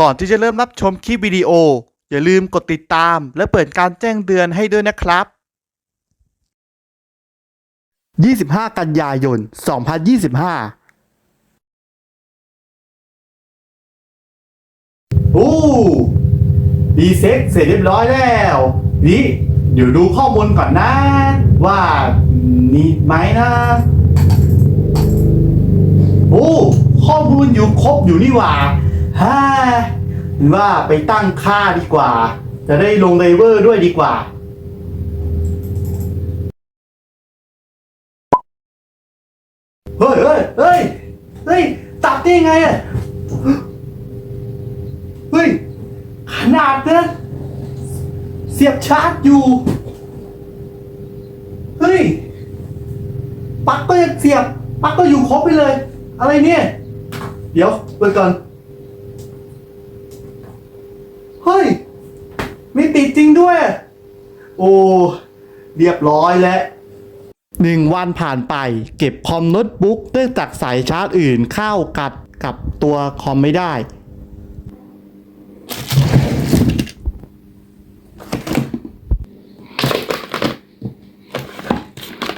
ก่อนที่จะเริ่มรับชมคลิปวิดีโอ อย่าลืมกดติดตาม และเปิดการแจ้งเตือนให้ด้วยนะครับ 25 กันยายน 2025 โอ้ดีเซ็กเสร็จเรียบร้อยแล้วนี่เดี๋ยวดูข้อมูลก่อนนะ ว่ามีไหมนะ โอ้ ข้อมูลอยู่ครบอยู่นี่หว่า ฮ่าหรือว่าไปตั้งค่าดีกว่า จะได้ลงไดเวอร์ด้วยดีกว่า เฮ้ยเฮ้ยเฮ้ยเฮ้ยตัดได้ยังไงอะเฮ้ย ขนาดนะเสียบชาร์จอยู่ เฮ้ยปลั๊กก็ยังเสียบปลั๊กก็อยู่ครบไปเลย อะไรเนี่ย เดี๋ยวเปิดก่อน เฮ้ย ไม่ติดจริงด้วย โอ้ เรียบร้อยแล้วหนึ่งวันผ่านไป เก็บคอมโน้ตบุ๊กเนื่องจากสายชาร์จอื่นเข้ากัดกับตัวคอมไม่ได้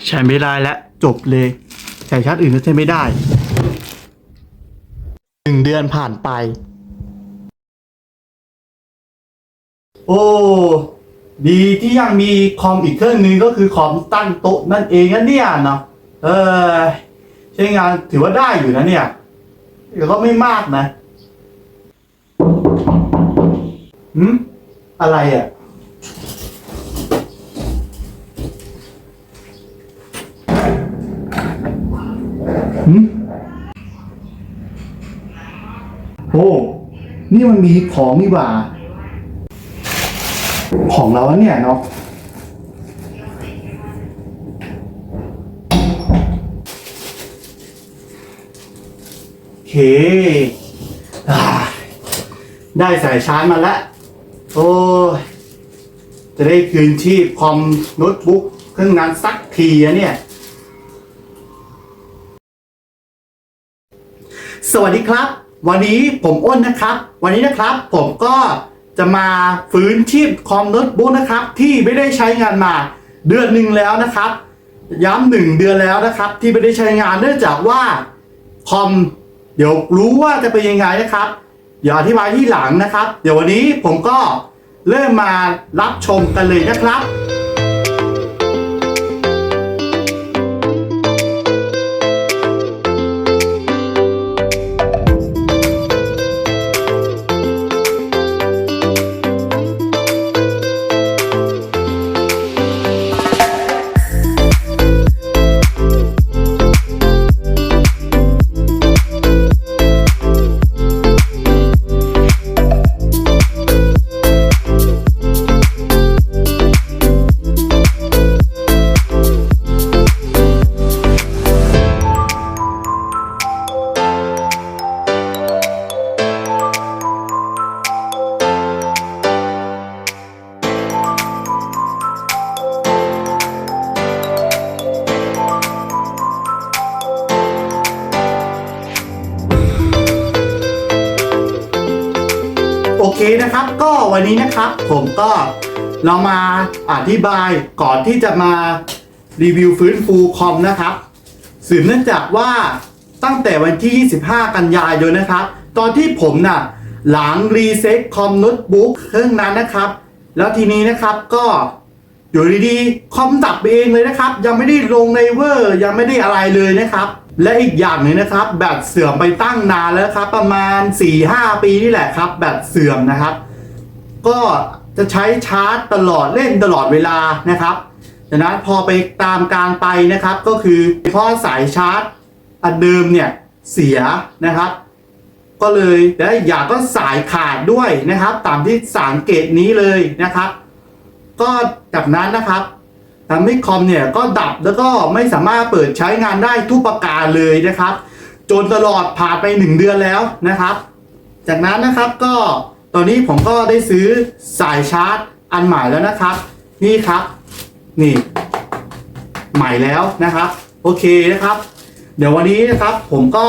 ใช้ไม่ได้แล้วจบเลยสายชาร์จอื่นก็ใช้ไม่ได้หนึ่งเดือนผ่านไป โอ้ดีที่ยังมีคอมอีกเครื่องหนึงก็คือคอมตั้งโต๊ะนั่นเองนะเนี่ยเนาะเออใช้งานถือว่าได้อยู่นะเนี่ยแต่ก็ไม่มากนะหืมอะไรอะหืมโอ้นี่มันมีของนี่หว่า ของเราอะเนี่ยเนาะโอเคได้สายชาร์จมาแล้ว โอ้ย จะได้คืนชีพคอมโน้ตบุ๊กเครื่องนั้นสักทีอะเนี่ย สวัสดีครับ วันนี้ผมอ้นนะครับ วันนี้นะครับผมก็ จะมาฟื้นชีพคอมโน้ตบุ๊กนะครับ ที่ไม่ได้ใช้งานมาเดือนหนึ่งแล้วนะครับ ย้ำหนึ่งเดือนแล้วนะครับ ที่ไม่ได้ใช้งานเนื่องจากว่าคอมเดี๋ยวรู้ว่าจะเป็นยังไงนะครับ เดี๋ยวอธิบายที่หลังนะครับ เดี๋ยววันนี้ผมก็เริ่มมารับชมกันเลยนะครับ เคนะครับ ก็วันนี้นะครับผมก็เรามาอธิบายก่อนที่จะมารีวิวฟื้นฟูคอมนะครับ สืบเนื่องจากว่าตั้งแต่วันที่ 25 กันยายนนะครับ ตอนที่ผมน่ะหลังรีเซ็ตคอมโน้ตบุ๊กเครื่องนั้นนะครับ แล้วทีนี้นะครับก็อยู่ดีๆคอมดับไปเองเลยนะครับ ยังไม่ได้ลงในเวอร์ยังไม่ได้อะไรเลยนะครับ และอีกอย่างหนึ่งนะครับ แบตเสื่อมไปตั้งนานแล้วครับ ประมาณ 4-5 ปีนี่แหละครับ แบตเสื่อมนะครับ ก็จะใช้ชาร์จตลอดเล่นตลอดเวลานะครับดังนั้นพอไปตามการไปนะครับ ก็คือเพราะสายชาร์จอันเดิมเนี่ยเสียนะครับ ก็เลยและอีกอย่างก็สายขาดด้วยนะครับ ตามที่สังเกตนี้เลยนะครับ ก็จากนั้นนะครับ ทำให้คอมเนี่ยก็ดับแล้วก็ไม่สามารถเปิดใช้งานได้ทุกประการเลยนะครับ จนตลอดผ่านไปหนึ่งเดือนแล้วนะครับ จากนั้นนะครับก็ตอนนี้ผมก็ได้ซื้อสายชาร์จอันใหม่แล้วนะครับ นี่ครับนี่ ใหม่แล้วนะครับ โอเคนะครับ เดี๋ยววันนี้นะครับผมก็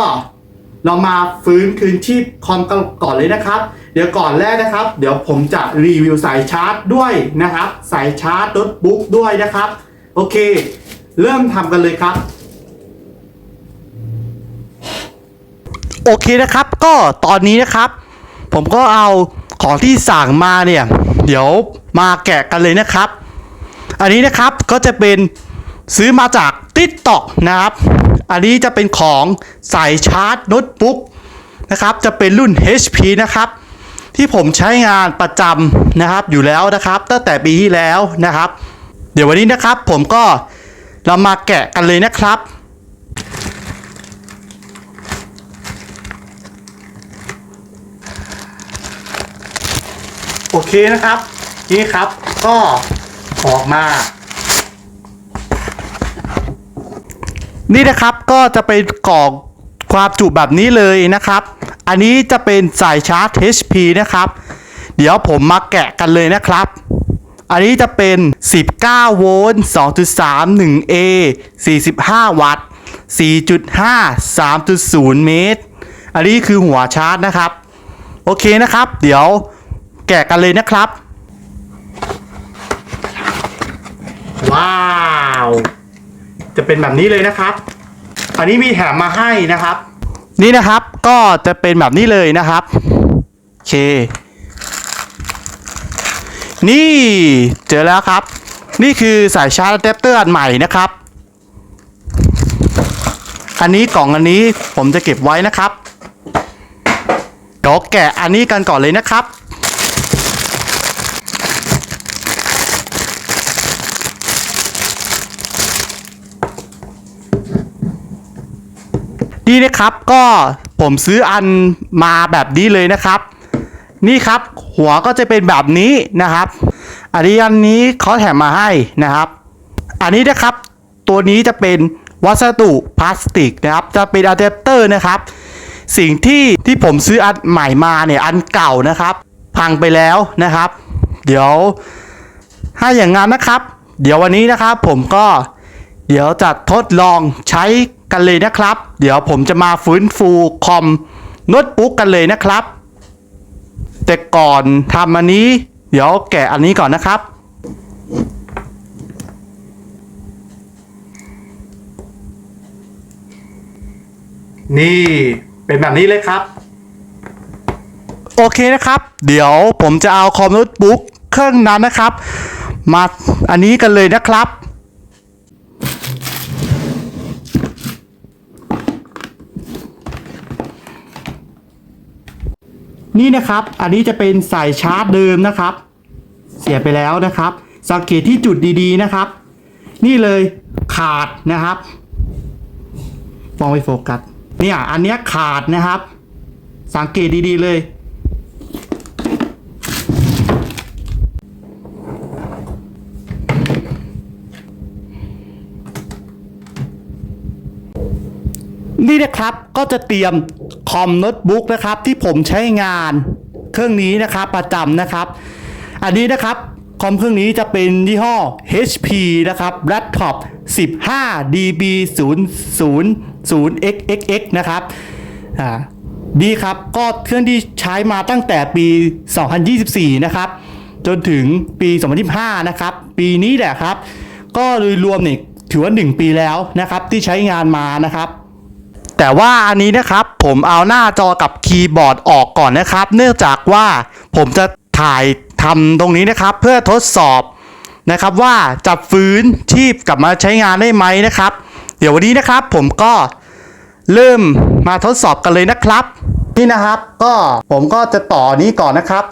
เรามาฟื้นคืนชีพคอมกันก่อนเลยนะครับ เดี๋ยวก่อนแรกนะครับ เดี๋ยวผมจะรีวิวสายชาร์จด้วยนะครับ สายชาร์จโน้ตบุ๊กด้วยนะครับ โอเค เริ่มทำกันเลยครับโอเคนะครับก็ตอนนี้นะครับ ผมก็เอาของที่สั่งมาเนี่ยเดี๋ยวมาแกะกันเลยนะครับ อันนี้นะครับก็จะเป็นซื้อมาจากติ๊กต็อกนะครับ อันนี้จะเป็นของสายชาร์จโน้ตบุ๊กนะครับ จะเป็นรุ่น HP นะครับ ที่ผมใช้งานประจำนะครับอยู่แล้วนะครับ ตั้งแต่ปีที่แล้วนะครับ เดี๋ยววันนี้นะครับผมก็เรามาแกะกันเลยนะครับโอเคนะครับ นี่ครับก็ออกมา นี่นะครับก็จะเป็นกล่อง ความจุแบบนี้เลยนะครับ อันนี้จะเป็นสายชาร์จ HP นะครับ เดี๋ยวผมมาแกะกันเลยนะครับ อันนี้จะเป็น 19 โวลต์ 2.3 1A 45 วัตต์ 4.5 3.0 เมตร อันนี้คือหัวชาร์จนะครับ โอเคนะครับ เดี๋ยวแกะกันเลยนะครับ ว้าว จะเป็นแบบนี้เลยนะครับ อันนี้มีแถมมาให้นะครับ นี่นะครับก็จะเป็นแบบนี้เลยนะครับโอเค นี่เจอแล้วครับ นี่คือสายชาร์จอะแดปเตอร์อันใหม่นะครับ อันนี้กล่องอันนี้ผมจะเก็บไว้นะครับเดี๋ยวแกะอันนี้กันก่อนเลยนะครับ นี่นะครับก็ผมซื้ออันมาแบบนี้เลยนะครับ นี่ครับหัวก็จะเป็นแบบนี้นะครับ อันนี้อันนี้เขาแถมมาให้นะครับ อันนี้นะครับตัวนี้จะเป็นวัสดุพลาสติกนะครับ จะเป็นอะแดปเตอร์นะครับ สิ่งที่ที่ผมซื้ออันใหม่มาเนี่ยอันเก่านะครับ พังไปแล้วนะครับ เดี๋ยวถ้าอย่างนั้นนะครับ เดี๋ยววันนี้นะครับผมก็เดี๋ยวจะทดลองใช้ กันเลยนะครับ เดี๋ยวผมจะมาฟื้นฟูคอมโน้ตบุ๊กกันเลยนะครับ แต่ก่อนทำอันนี้ เดี๋ยวแกะอันนี้ก่อนนะครับ นี่เป็นแบบนี้เลยครับ โอเคนะครับ เดี๋ยวผมจะเอาคอมโน้ตบุ๊กเครื่องนั้นนะครับ มาอันนี้กันเลยนะครับ นี่นะครับ อันนี้จะเป็นสายชาร์จเดิมนะครับ เสียไปแล้วนะครับ สังเกตที่จุดดีๆนะครับ นี่เลยขาดนะครับมองไปโฟกัสเนี่ยอันเนี้ยขาดนะครับ สังเกตดีๆเลย นี่นะครับก็จะเตรียมคอมโน้ตบุ๊กนะครับที่ผมใช้งานเครื่องนี้นะครับประจำนะครับ อันนี้นะครับคอมเครื่องนี้จะเป็นยี่ห้อ HP นะครับ Laptop 15 DB 0 0 0 XXX นะครับอ่าดีครับก็เครื่องที่ใช้มาตั้งแต่ปี 2024 นะครับ จนถึงปี 2025 นะครับ ปีนี้แหละครับ ก็โดยรวมเนี่ยถือว่า 1 ปีแล้วนะครับที่ใช้งานมานะครับ แต่ว่าอันนี้นะครับผมเอาหน้าจอกับคีย์บอร์ดออกก่อนนะครับ เนื่องจากว่าผมจะถ่ายทำตรงนี้นะครับ เพื่อทดสอบนะครับว่าจะฟื้นชีพกลับมาใช้งานได้ไหมนะครับ เดี๋ยววันนี้นะครับผมก็เริ่มมาทดสอบกันเลยนะครับ นี่นะครับก็ผมก็จะต่อนี้ก่อนนะครับ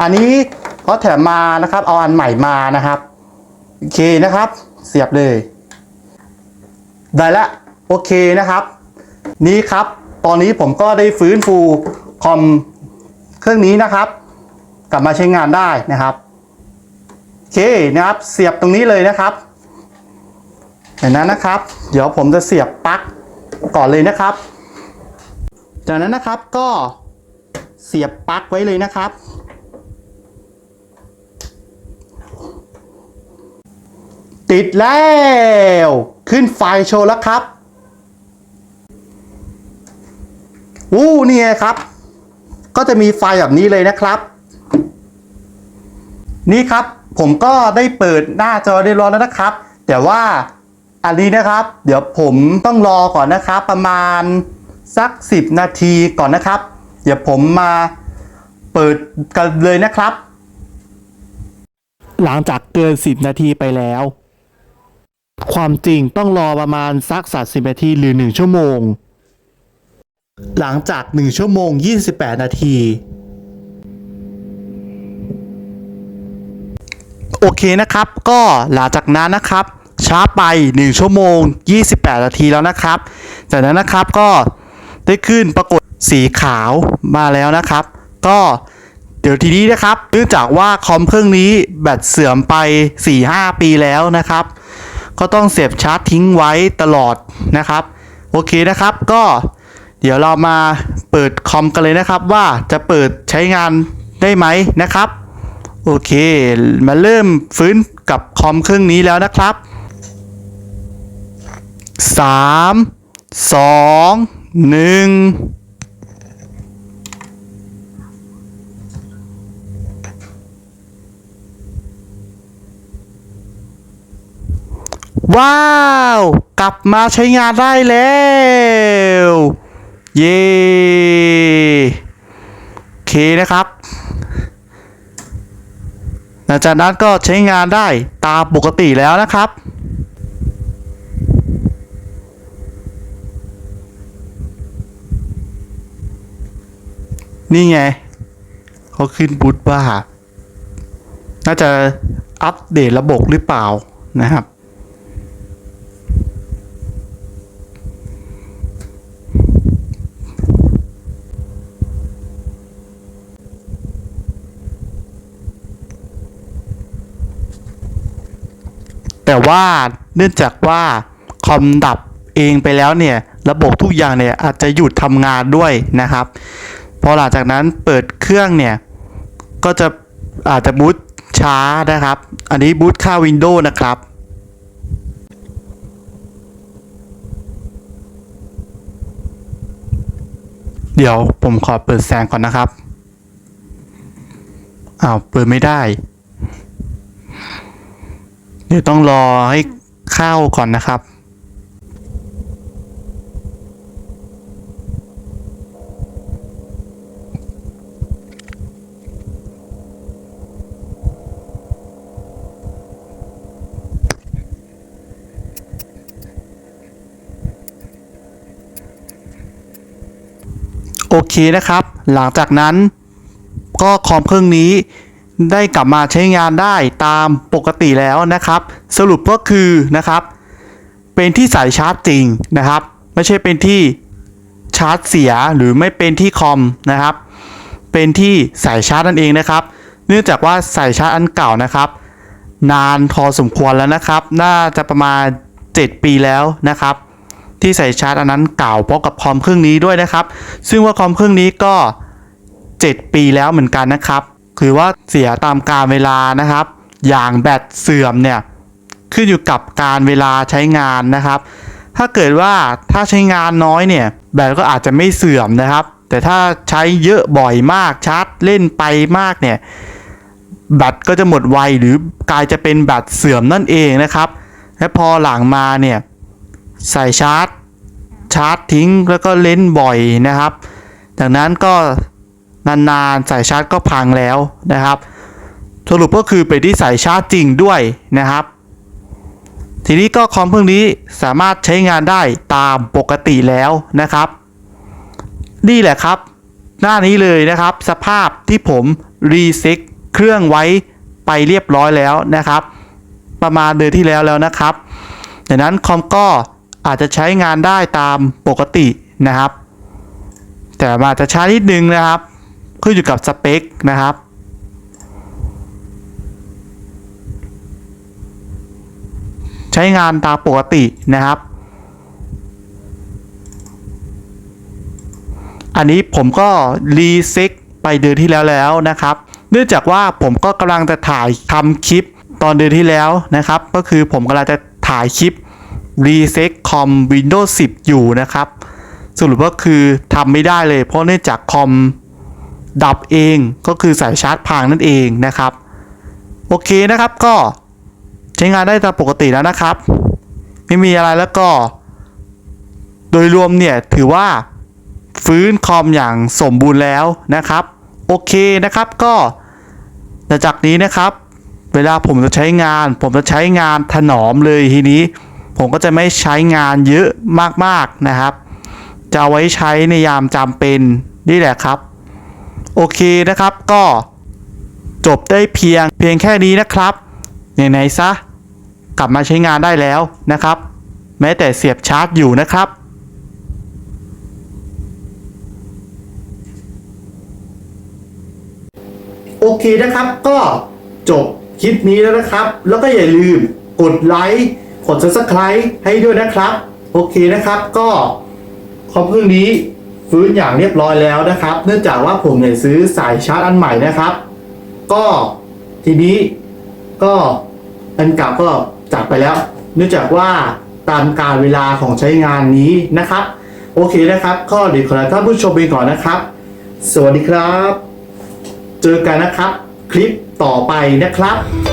อันนี้เขาแถมมานะครับ เอาอันใหม่มานะครับโอเคนะครับ เสียบเลย ได้ละโอเคนะครับ นี่ครับ ตอนนี้ผมก็ได้ฟื้นฟูคอมเครื่องนี้นะครับ กลับมาใช้งานได้นะครับโอเคนะครับ เสียบตรงนี้เลยนะครับเห็นนั้นนะครับ เดี๋ยวผมจะเสียบปลั๊กก่อนเลยนะครับ จากนั้นนะครับก็เสียบปลั๊กไว้เลยนะครับ ติดแล้ว ขึ้นไฟโชว์แล้วครับ อู้นี่ไงครับ ก็จะมีไฟแบบนี้เลยนะครับ นี่ครับผมก็ได้เปิดหน้าจอได้ร้อนแล้วนะครับ แต่ว่าอันนี้นะครับ เดี๋ยวผมต้องรอก่อนนะครับ ประมาณสัก 10 นาทีก่อนนะครับ เดี๋ยวผมมาเปิดกันเลยนะครับ หลังจากเกิน 10 นาทีไปแล้ว ความจริงต้องรอประมาณสัก 30 นาทีหรือ 1 ชั่วโมง หลังจาก 1 ชั่วโมง 28 นาที โอเคนะครับ ก็หลังจากนั้นนะครับ ช้าไป 1 ชั่วโมง 28 นาทีแล้วนะครับ จากนั้นนะครับก็ได้ขึ้นปรากฏสีขาวมาแล้วนะครับ ก็เดี๋ยวทีนี้นะครับเนื่องจากว่าคอมเครื่องนี้แบตเสื่อมไป 4-5 ปีแล้วนะครับ ก็ต้องเสียบชาร์จทิ้งไว้ตลอดนะครับ โอเคนะครับก็ เดี๋ยวเรามาเปิดคอมกันเลยนะครับว่าจะเปิดใช้งานได้ไหมนะครับ โอเค มาเริ่มฟื้นกับคอมเครื่องนี้แล้วนะครับ 3 2 1ว้าว กลับมาใช้งานได้แล้ว เย้โอเคนะครับ หลังจากนั้นก็ใช้งานได้ตามปกติแล้วนะครับนี่ไงเขาขึ้นบูทว่าน่าจะอัปเดตระบบหรือเปล่านะครับ แต่ว่าเนื่องจากว่าคอมดับเองไปแล้วเนี่ยระบบทุกอย่างเนี่ยอาจจะหยุดทำงานด้วยนะครับ พอหลังจากนั้นเปิดเครื่องเนี่ยก็จะอาจจะบูตช้านะครับ อันนี้บูตค่า Windows นะครับเดี๋ยวผมขอเปิดแสงก่อนนะครับ อ้าว เปิดไม่ได้ เดี๋ยวต้องรอให้เข้าก่อนนะครับ โอเคนะครับ หลังจากนั้นก็คอมเครื่องนี้ ได้กลับมาใช้งานได้ตามปกติแล้วนะครับ สรุปก็คือนะครับ เป็นที่สายชาร์จจริงนะครับ ไม่ใช่เป็นที่ชาร์จเสียหรือไม่เป็นที่คอมนะครับ เป็นที่สายชาร์จนั่นเองนะครับ เนื่องจากว่าสายชาร์จอันเก่านะครับ นานพอสมควรแล้วนะครับ น่าจะประมาณ 7 ปีแล้วนะครับ ที่ใส่ชาร์จอันนั้นเก่าเพราะกับคอมเครื่องนี้ด้วยนะครับ ซึ่งว่าคอมเครื่องนี้ก็ 7 ปีแล้วเหมือนกันนะครับ คือว่าเสียตามการเวลานะครับ อย่างแบตเสื่อมเนี่ยขึ้นอยู่กับการเวลาใช้งานนะครับ ถ้าเกิดว่าถ้าใช้งานน้อยเนี่ยแบตก็อาจจะไม่เสื่อมนะครับ แต่ถ้าใช้เยอะบ่อยมากชาร์จเล่นไปมากเนี่ยแบตก็จะหมดไวหรือกลายจะเป็นแบตเสื่อมนั่นเองนะครับ และพอหลังมาเนี่ยใส่ชาร์จชาร์จทิ้งแล้วก็เล่นบ่อยนะครับ ดังนั้นก็ นานๆ สายชาร์จก็พังแล้วนะครับ สรุปก็คือเป็นที่สายชาร์จจริงด้วยนะครับ ทีนี้ก็คอมเครื่งนี้สามารถใช้งานได้ตามปกติแล้วนะครับนี่แหละครับ หน้านี้เลยนะครับ สภาพที่ผมรีเซ็ตเครื่องไว้ไปเรียบร้อยแล้วนะครับ ประมาณเดือนที่แล้วแล้วนะครับดังนั้นคอมก็อาจจะใช้งานได้ตามปกตินะครับ แต่อาจจะช้านิดนึงนะครับ ขึ้นอยู่กับสเปคนะครับ ใช้งานตามปกตินะครับ อันนี้ผมก็รีเซ็ตไปเดือนที่แล้วแล้วนะครับ เนื่องจากว่าผมก็กำลังจะถ่ายทำคลิปตอนเดือนที่แล้วนะครับ ก็คือผมกำลังจะถ่ายคลิปรีเซ็ตคอม Windows 10 อยู่นะครับ สรุปก็คือทำไม่ได้เลยเพราะเนื่องจากคอม ดับเองก็คือสายชาร์จพังนั่นเองนะครับ โอเคนะครับก็ใช้งานได้ตามปกติแล้วนะครับ ไม่มีอะไรแล้วก็ โดยรวมเนี่ยถือว่าฟื้นคอมอย่างสมบูรณ์แล้วนะครับ โอเคนะครับก็จากนี้นะครับ เวลาผมจะใช้งาน ผมจะใช้งานถนอมเลยทีนี้ ผมก็จะไม่ใช้งานเยอะมากๆนะครับ จะไว้ใช้ในยามจำเป็นนี่แหละครับ โอเคนะครับก็จบได้เพียงเพียงแค่นี้นะครับไหนๆซะกลับมาใช้งานได้แล้วนะครับ แม้แต่เสียบชาร์จอยู่นะครับโอเคนะครับก็จบคลิปนี้แล้วนะครับ แล้วก็อย่าลืมกดไลค์กด subscribe ให้ด้วยนะครับ โอเคนะครับก็คอมเครื่องนี้ ฟื้นอย่างเรียบร้อยแล้วนะครับ เนื่องจากว่าผมเนี่ยซื้อสายชาร์จอันใหม่นะครับ ก็ทีนี้ก็อันเก่าก็จากไปแล้ว เนื่องจากว่าตามการเวลาของใช้งานนี้นะครับ โอเคนะครับ ก็เดี๋ยวขอลาท่านผู้ชมไปก่อนนะครับ สวัสดีครับ เจอกันนะครับ คลิปต่อไปนะครับ